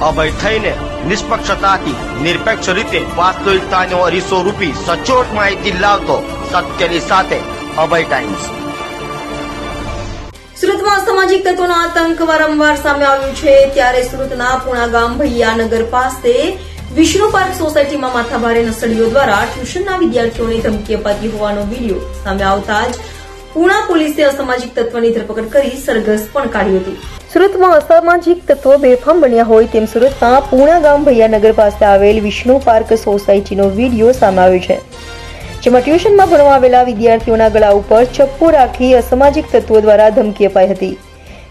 અભય થઈને નિષ્પક્ષતાથી, નિરપેક્ષ રીતે વાસ્તવિકતાનો અરીસો રૂપી સચોટ માહિતી લાવતો સત્યની સાથે અભય ટાઈમ્સ સુરતમાં અસામાજિક તત્વોનો આતંક વારંવાર સામે આવ્યું છે. ત્યારે સુરતના પુણા ગામ ભૈયાનગર પાસે વિષ્ણુ પાર્ક સોસાયટીમાં માથાભારે નસડીઓ દ્વારા ટ્યુશનના વિદ્યાર્થીઓને ધમકી અપાતી હોવાનો વીડિયો સામે આવતા જ પુણા પોલીસે અસામાજિક તત્વની ધરપકડ કરી સરઘસ પણ કાઢ્યું હતું. સુરતમાં અસામાજિક તત્વો બેફામ બન્યા હોય તેમ સુરતના પૂણા ગામ ભૈયાનગર પાસે આવેલ વિષ્ણુ પાર્ક સોસાયટીનો વીડિયો સામે આવ્યો છે, જેમાં ટ્યુશનમાં ભણવા આવેલા વિદ્યાર્થીઓના ગળા ઉપર ચપ્પુ રાખી અસામાજિક તત્વો દ્વારા ધમકી અપાઈ હતી.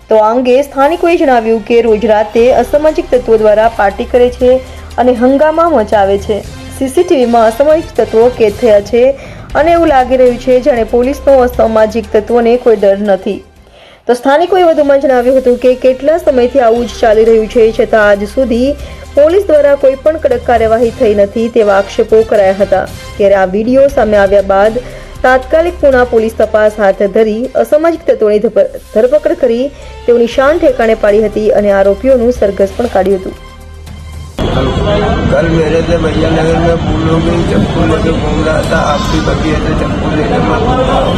તો આ અંગે સ્થાનિકોએ જણાવ્યું કે રોજ રાતે અસામાજિક તત્વો દ્વારા પાર્ટી કરે છે અને હંગામા મચાવે છે. સીસીટીવીમાં અસામાજિક તત્વો કેદ થયા છે અને એવું લાગી રહ્યું છે જાણે પોલીસનો અસામાજિક તત્વોને કોઈ ડર નથી. તો સ્થાનિકોએ વધુમાં જણાવ્યું હતું કે કેટલા સમયથી આવું જ ચાલી રહ્યું છે, છતાં આજ સુધી પોલીસ દ્વારા કોઈ પણ કડક કાર્યવાહી થઈ નથી તેવા આક્ષેપો કરાયા હતા. ત્યારે આ વીડિયો સામે આવ્યા બાદ તાત્કાલિક પુણા પોલીસ તપાસ હાથ ધરી અસામાજિક તત્વોની ધરપકડ કરી તેઓની શાન ઠેકાણે પાડી હતી અને આરોપીઓનું સરઘસ પણ કાઢ્યું હતું. कल मेरे से भैया नगर में फूलों में चप्पू लेके घूम रहा था। आपकी बगी से चप्पू लेके मैं घूम रहा हूँ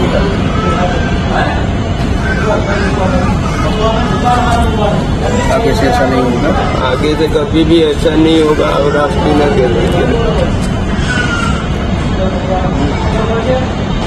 आगे से ऐसा नहीं होगा। आगे से कभी भी ऐसा नहीं होगा और रास्ते न खेलेंगे